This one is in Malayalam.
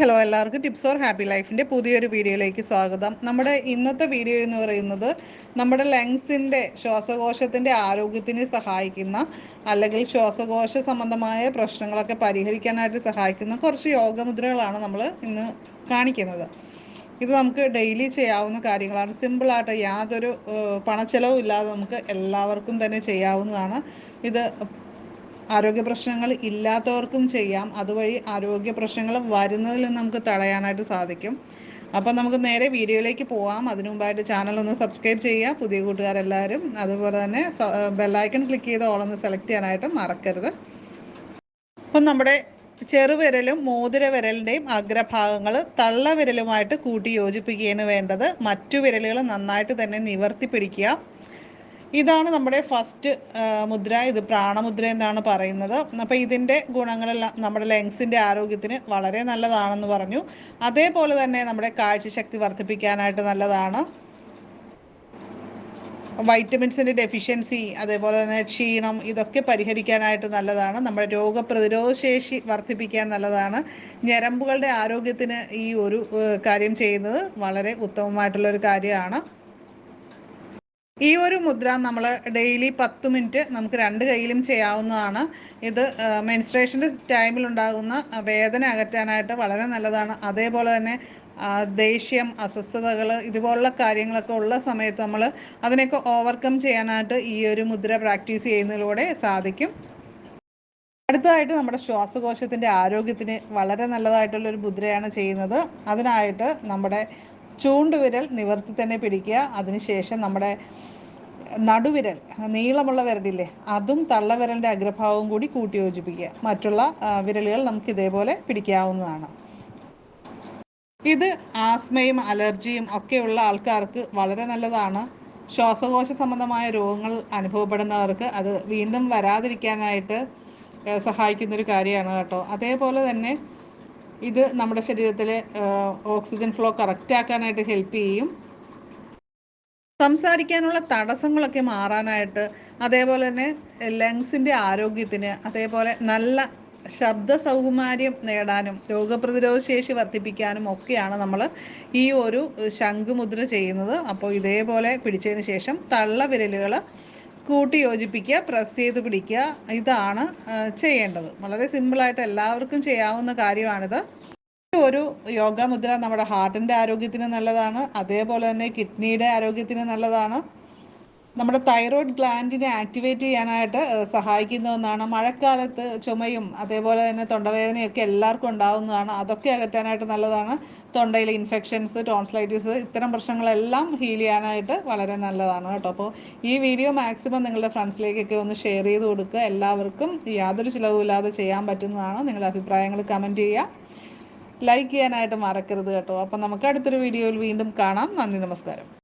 ഹലോ എല്ലാവർക്കും ടിപ്സ് ഓർ ഹാപ്പി ലൈഫിന്റെ പുതിയൊരു വീഡിയോയിലേക്ക് സ്വാഗതം. നമ്മുടെ ഇന്നത്തെ വീഡിയോ എന്ന് പറയുന്നത് നമ്മുടെ ലങ്സിന്റെ ശ്വാസകോശത്തിന്റെ ആരോഗ്യത്തിന് സഹായിക്കുന്ന അല്ലെങ്കിൽ ശ്വാസകോശ സംബന്ധമായ പ്രശ്നങ്ങളൊക്കെ പരിഹരിക്കാനായിട്ട് സഹായിക്കുന്ന കുറച്ച് യോഗമുദ്രകളാണ് നമ്മൾ ഇന്ന് കാണിക്കുന്നത്. ഇത് നമുക്ക് ഡെയിലി ചെയ്യാവുന്ന കാര്യങ്ങളാണ്. സിമ്പിളായിട്ട് യാതൊരു പണച്ചെലവും ഇല്ലാതെ നമുക്ക് എല്ലാവർക്കും തന്നെ ചെയ്യാവുന്നതാണ്. ഇത് ആരോഗ്യ പ്രശ്നങ്ങൾ ഇല്ലാത്തവർക്കും ചെയ്യാം. അതുവഴി ആരോഗ്യ പ്രശ്നങ്ങൾ വരുന്നതിൽ നിന്ന് നമുക്ക് തടയാനായിട്ട് സാധിക്കും. അപ്പം നമുക്ക് നേരെ വീഡിയോയിലേക്ക് പോവാം. അതിനു മുമ്പായിട്ട് ചാനൽ ഒന്ന് സബ്സ്ക്രൈബ് ചെയ്യുക. പുതിയ കൂട്ടുകാരെല്ലാവരും. അതുപോലെ തന്നെ ബെല്ലൈക്കൺ ക്ലിക്ക് ചെയ്ത് ഓളൊന്ന് സെലക്ട് ചെയ്യാനായിട്ട് മറക്കരുത്. അപ്പം നമ്മുടെ ചെറുവിരലും മോതിര വിരലിന്റെയും അഗ്രഭാഗങ്ങൾ തള്ളവിരലുമായിട്ട് കൂട്ടി യോജിപ്പിക്കുകയാണ് വേണ്ടത്. മറ്റു വിരലുകൾ നന്നായിട്ട് തന്നെ നിവർത്തി പിടിക്കുക. ഇതാണ് നമ്മുടെ ഫസ്റ്റ് മുദ്ര. ഇത് പ്രാണമുദ്ര എന്നാണ് പറയുന്നത്. അപ്പോൾ ഇതിന്റെ ഗുണങ്ങളെല്ലാം നമ്മുടെ ലങ്സിന്റെ ആരോഗ്യത്തിന് വളരെ നല്ലതാണെന്ന് പറഞ്ഞു. അതേപോലെ തന്നെ നമ്മുടെ കാഴ്ചശക്തി വർദ്ധിപ്പിക്കാനായിട്ട് നല്ലതാണ്. വൈറ്റമിൻസിന്റെ ഡെഫിഷ്യൻസി അതേപോലെ തന്നെ ക്ഷീണം ഇതൊക്കെ പരിഹരിക്കാനായിട്ട് നല്ലതാണ്. നമ്മുടെ രോഗപ്രതിരോധ ശേഷി വർദ്ധിപ്പിക്കാൻ നല്ലതാണ്. ഞരമ്പുകളുടെ ആരോഗ്യത്തിന് ഈ ഒരു കാര്യം ചെയ്യുന്നത് വളരെ ഉത്തമമായിട്ടുള്ള ഒരു കാര്യമാണ്. ഈ ഒരു മുദ്ര നമ്മൾ ഡെയിലി പത്ത് മിനിറ്റ് നമുക്ക് രണ്ട് കൈയിലും ചെയ്യാവുന്നതാണ്. ഇത് മെൻസ്ട്രേഷന്റെ ടൈമിലുണ്ടാകുന്ന വേദന അകറ്റാനായിട്ട് വളരെ നല്ലതാണ്. അതേപോലെ തന്നെ ദേഷ്യം അസ്വസ്ഥതകൾ ഇതുപോലുള്ള കാര്യങ്ങളൊക്കെ ഉള്ള സമയത്ത് നമ്മൾ അതിനെയൊക്കെ ഓവർകം ചെയ്യാനായിട്ട് ഈ ഒരു മുദ്ര പ്രാക്ടീസ് ചെയ്യുന്നതിലൂടെ സാധിക്കും. അടുത്തതായിട്ട് നമ്മുടെ ശ്വാസകോശത്തിന്റെ ആരോഗ്യത്തിന് വളരെ നല്ലതായിട്ടുള്ള ഒരു മുദ്രയാണ് ചെയ്യുന്നത്. അതിനായിട്ട് നമ്മുടെ ചൂണ്ടുവിരൽ നിവർത്തി തന്നെ പിടിക്കുക. അതിനുശേഷം നമ്മുടെ നടുവിരൽ നീളമുള്ള വിരലില്ലേ അതും തള്ളവിരലിന്റെ അഗ്രഭാവവും കൂടി കൂട്ടി യോജിപ്പിക്കുക മറ്റുള്ള വിരലുകൾ നമുക്ക് ഇതേപോലെ പിടിക്കാവുന്നതാണ്. ഇത് ആസ്മയും അലർജിയും ഒക്കെയുള്ള ആൾക്കാർക്ക് വളരെ നല്ലതാണ്. ശ്വാസകോശ സംബന്ധമായ രോഗങ്ങൾ അനുഭവപ്പെടുന്നവർക്ക് അത് വീണ്ടും വരാതിരിക്കാനായിട്ട് സഹായിക്കുന്നൊരു കാര്യമാണ് കേട്ടോ. അതേപോലെ തന്നെ ഇത് നമ്മുടെ ശരീരത്തിലെ ഓക്സിജൻ ഫ്ലോ കറക്റ്റ് ആക്കാനായിട്ട് ഹെൽപ്പ് ചെയ്യും. സംസാരിക്കാനുള്ള തടസ്സങ്ങളൊക്കെ മാറാനായിട്ട് അതേപോലെ തന്നെ ലങ്സിന്റെ ആരോഗ്യത്തിന് അതേപോലെ നല്ല ശബ്ദ സൗകുമാര്യം നേടാനും രോഗപ്രതിരോധ ശേഷി വർദ്ധിപ്പിക്കാനും ഒക്കെയാണ് നമ്മൾ ഈ ഒരു ശംഖുമുദ്ര ചെയ്യുന്നത്. അപ്പോൾ ഇതേപോലെ പിടിച്ചതിന് ശേഷം തള്ള വിരലുകൾ കൂട്ടി യോജിപ്പിക്കുക പ്രസ് ചെയ്ത് പിടിക്കുക. ഇതാണ് ചെയ്യേണ്ടത്. വളരെ സിമ്പിളായിട്ട് എല്ലാവർക്കും ചെയ്യാവുന്ന കാര്യമാണിത്. ഒരു യോഗ മുദ്ര നമ്മുടെ ഹാർട്ടിന്റെ ആരോഗ്യത്തിന് നല്ലതാണ്. അതേപോലെ തന്നെ കിഡ്നിയുടെ ആരോഗ്യത്തിന് നല്ലതാണ്. നമ്മുടെ തൈറോയ്ഡ് ഗ്ലാൻഡിനെ ആക്ടിവേറ്റ് ചെയ്യാനായിട്ട് സഹായിക്കുന്ന ഒന്നാണ് മഴക്കാലത്ത് ചുമയും അതേപോലെ തന്നെ തൊണ്ടവേദനയൊക്കെ എല്ലാവർക്കും ഉണ്ടാകുന്നതാണ് അതൊക്കെ അകറ്റാനായിട്ട് നല്ലതാണ്. തൊണ്ടയിലെ ഇൻഫെക്ഷൻസ് ടോൺസ്ലൈറ്റിസ് ഇത്തരം പ്രശ്നങ്ങളെല്ലാം ഹീൽ ചെയ്യാനായിട്ട് വളരെ നല്ലതാണ് കേട്ടോ. അപ്പോൾ ഈ വീഡിയോ മാക്സിമം നിങ്ങളുടെ ഫ്രണ്ട്സിലേക്കൊക്കെ ഒന്ന് ഷെയർ ചെയ്ത് കൊടുക്കുക. എല്ലാവർക്കും യാതൊരു ചിലവുമില്ലാതെ ചെയ്യാൻ പറ്റുന്നതാണ് നിങ്ങളുടെ അഭിപ്രായങ്ങൾ കമന്റ് ചെയ്യുക. ലൈക്ക് ചെയ്യാനായിട്ട് മറക്കരുത് കേട്ടോ. അപ്പം നമുക്ക് അടുത്തൊരു വീഡിയോയിൽ വീണ്ടും കാണാം. നന്ദി നമസ്കാരം.